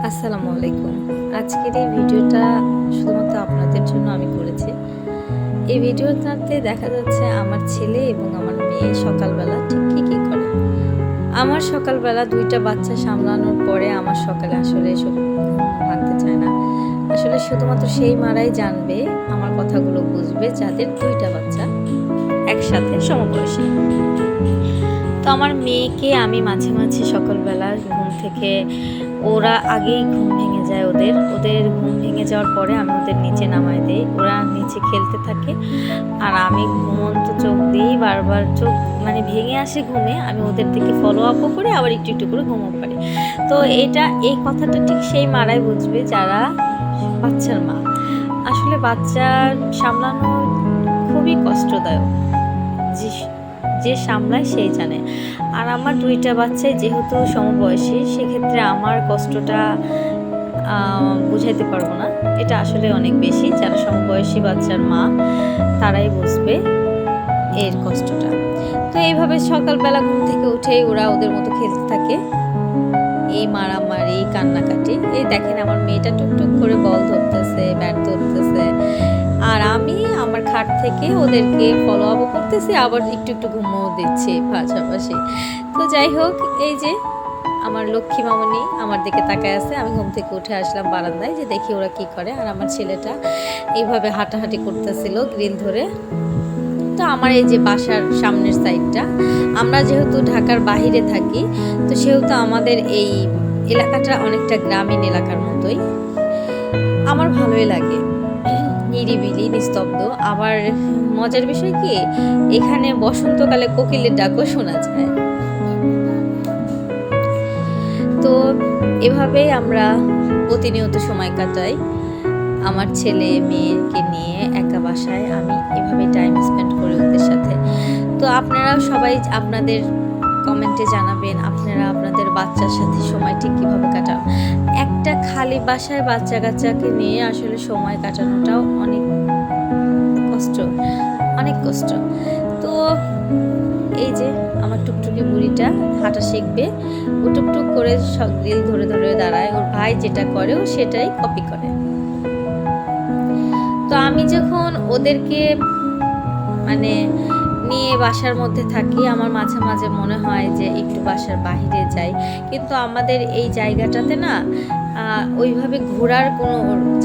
আসসালামু আলাইকুম। আজকের এই ভিডিওটা শুধুমাত্র আপনাদের জন্য আমি করেছি। এই ভিডিওটাতে দেখা যাচ্ছে আমার ছেলে এবং আমার মেয়ে সকালবেলা ঠিক কী কী করে। আমার সকালবেলা দুইটা বাচ্চা সামলানোর পরে আমার সকালে আসলে এসব ভাঙতে চায় না। আসলে শুধুমাত্র সেই মারাই জানবে, আমার কথাগুলো বুঝবে যাদের দুইটা বাচ্চা একসাথে সমবয়সী। তো আমার মেয়েকে আমি মাঝে মাঝে সকালবেলা ঘুম থেকে, ওরা আগেই ঘুম ভেঙে যায় ওদের। ওদের ঘুম ভেঙে যাওয়ার পরে আমি ওদের নিচে নামাই দিই। ওরা নিচে খেলতে থাকে। আর আমি ঘুমন্ত চোখ দিয়েই বারবার চোখ মানে ভেঙে আসে ঘুমে। আমি ওদের থেকে ফলো আপও করে, আবার একটু একটু করে ঘুমও পারি। তো এটা, এই কথাটা ঠিক সেই মারাই বুঝবে যারা বাচ্চার মা। আসলে বাচ্চার সামলানো খুবই কষ্টদায়ক। যে যে সামলায় সেই জানে। আর আমার দুইটা বাচ্চাই যেহেতু সমবয়সী, সেক্ষেত্রে আমার কষ্টটা বুঝাইতে পারব না। এটা আসলে অনেক বেশি। যারা সমবয়সী বাচ্চার মা, তারাই বুঝবে এর কষ্টটা। তো এইভাবে সকালবেলা ঘুম থেকে উঠেই ওরা ওদের মতো খেলতে থাকে। এই মারামারি, কান্নাকাটি। এই দেখেন আমার মেয়েটা টুকটুক করে বল ধরতেছে, ব্যাট আমি খাট থেকে ওদেরকে ফলো আপ করতেছি, আবার একটু একটু ঘুমও দিচ্ছে পাশাপাশি। তো যাই হোক, এই যে আমার লক্ষ্মী মামনি আমার দিকে তাকায় আছে, আমি ঘুম থেকে উঠে আসলাম বারান্দায় যে দেখি ওরা কি করে। আর আমার ছেলেটা এইভাবে হাঁটাহাঁটি করতেছিল গ্রিল ধরে। তো আমার এই যে বাসার সামনের সাইডটা আমরা যেহেতু ঢাকার বাহিরে থাকি, তো সেহেতু আমাদের এই এলাকাটা অনেকটা গ্রামীণ এলাকার মতোই। আমার ভালোই লাগে। নিস্তব্ধ আবার মজার বিষয় কি, এখানে বসন্তকালে কোকিলের ডাকও শোনা যায়। তো এভাবেই আমরা প্রতিনিয়ত সময় কাটাই। আমার ছেলে, মেয়েকে নিয়ে একা বাসায় আমি এভাবে টাইম স্পেন্ড করি ওদের সাথে। তো আপনারা সবাই আপনাদের কমেন্টে জানাবেন, আপনারা আপনাদের বাচ্চার সাথে সময়টি কীভাবে কাটান। একটা খালি বাসায় বাচ্চা কাচ্চাকে নিয়ে আসলে সময় কাটানোটাও অনেক কষ্ট অনেক কষ্ট। তো এই যে আমার টুকটুকি বুড়িটা হাঁটা শিখবে, ও টুকটুক করে সব গ্রিল ধরে ধরে দাঁড়ায়, ওর ভাই যেটা করে ও সেটাই কপি করে। তো আমি যখন ওদেরকে মানে নিয়ে বাসার মধ্যে থাকি, আমার মাঝে মাঝে মনে হয় যে একটু বাসার বাইরে যাই। কিন্তু আমাদের এই জায়গাটাতে না ওইভাবে ঘোরার কোনো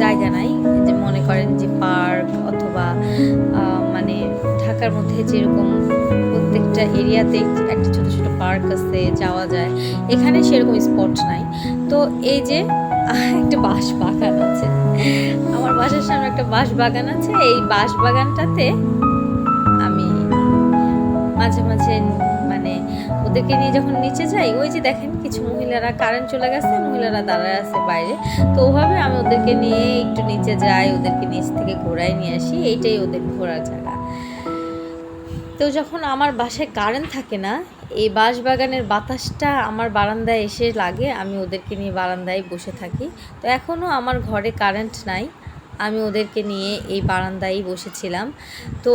জায়গা নাই। যে মনে করেন যে পার্ক অথবা মানে ঢাকার মধ্যে যেরকম প্রত্যেকটা এরিয়াতে একটা ছোটো ছোটো পার্ক আছে, যাওয়া যায়, এখানে সেরকম স্পট নাই। তো এই যে, একটা বাঁশ বাগান আছে। আমার বাসার সামনে একটা বাঁশ বাগান আছে, এই বাঁশ বাগানটাতে মাঝে মাঝে মানে ওদেরকে নিয়ে যখন নিচে যাই, ওই যে দেখেন কিছু মহিলারা কারেন্ট চলে গেছে, মহিলারা দাঁড়ায় আছে বাইরে। তো ওভাবে আমি ওদেরকে নিয়ে একটু নিচে যাই, ওদেরকে নিচ থেকে ঘোরায় নিয়ে আসি, এইটাই ওদের ঘোরার জায়গা। তো যখন আমার বাসায় কারেন্ট থাকে না, এই বাঁশবাগানের বাতাসটা আমার বারান্দায় এসে লাগে, আমি ওদেরকে নিয়ে বারান্দায় বসে থাকি। তো এখনও আমার ঘরে কারেন্ট নাই। আমি ওদেরকে নিয়ে এই বারান্দায় বসেছিলাম। তো,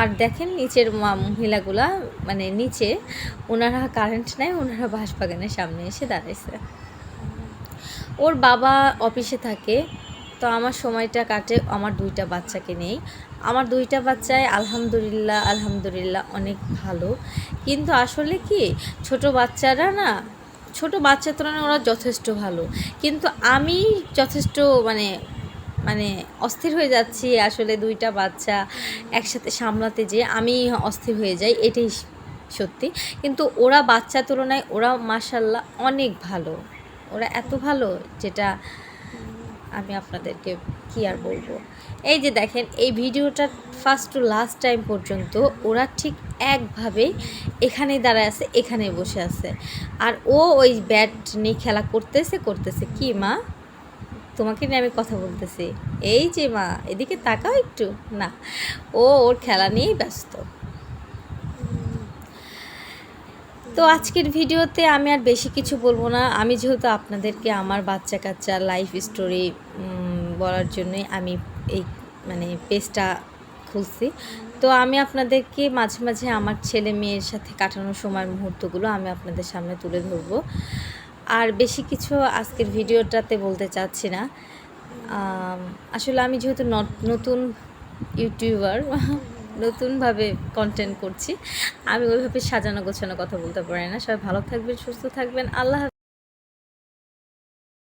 আর দেখেন নিচের মহিলাগুলা মানে নিচে, ওনারা কারেন্ট নেয় ওনারা বাঁশবাগানের সামনে এসে দাঁড়াইছে। ওর বাবা অফিসে থাকে, তো আমার সময়টা কাটে আমার দুইটা বাচ্চাকে নেই আমার দুইটা বাচ্চায় আলহামদুলিল্লাহ আলহামদুলিল্লাহ অনেক ভালো। কিন্তু আসলে কি, ছোট বাচ্চারা না, ছোট বাচ্চার তুলনায় ওরা যথেষ্ট ভালো। কিন্তু আমি যথেষ্ট মানে মানে অস্থির হয়ে যাচ্ছি, আসলে দুইটা বাচ্চা একসাথে সামলাতে যে আমি অস্থির হয়ে যাই, এটাই সত্যি। কিন্তু ওরা বাচ্চা তুলনায়, ওরা মাসাল্লাহ অনেক ভালো। ওরা এত ভালো যেটা আমি আপনাদেরকে কী আর বলব। এই যে দেখেন, এই ভিডিওটা ফার্স্ট টু লাস্ট টাইম পর্যন্ত ওরা ঠিক একভাবে এখানে দাঁড়ায় আছে এখানে বসে আছে। আর ও ওই ব্যাট নিয়ে খেলা করতেছে করতেছে কি মা? তোমাকে নিয়ে আমি কথা বলতেছি। এই যে মা, এদিকে তাকাও একটু। না, ও ওর খেলা নিয়েই ব্যস্ত। তো আজকের ভিডিওতে আমি আর বেশি কিছু বলব না। আমি যেহেতু আপনাদেরকে আমার বাচ্চা কাচ্চা লাইফ স্টোরি বলার জন্যই আমি এই মানে পেজটা খুলছি। তো আমি আপনাদেরকে মাঝে মাঝে আমার ছেলে মেয়ের সাথে কাটানোর সময়ের মুহূর্তগুলো আমি আপনাদের সামনে তুলে ধরবো। আর বেশি কিছু আজকের ভিডিওটাতে বলতে চাচ্ছি না। আসলে আমি যেহেতু নতুন ইউটিউবার, নতুনভাবে কন্টেন্ট করছি, আমি ওইভাবে সাজানো গোছানো কথা বলতে পারি না। সবাই ভালো থাকবেন, সুস্থ থাকবেন। আল্লাহ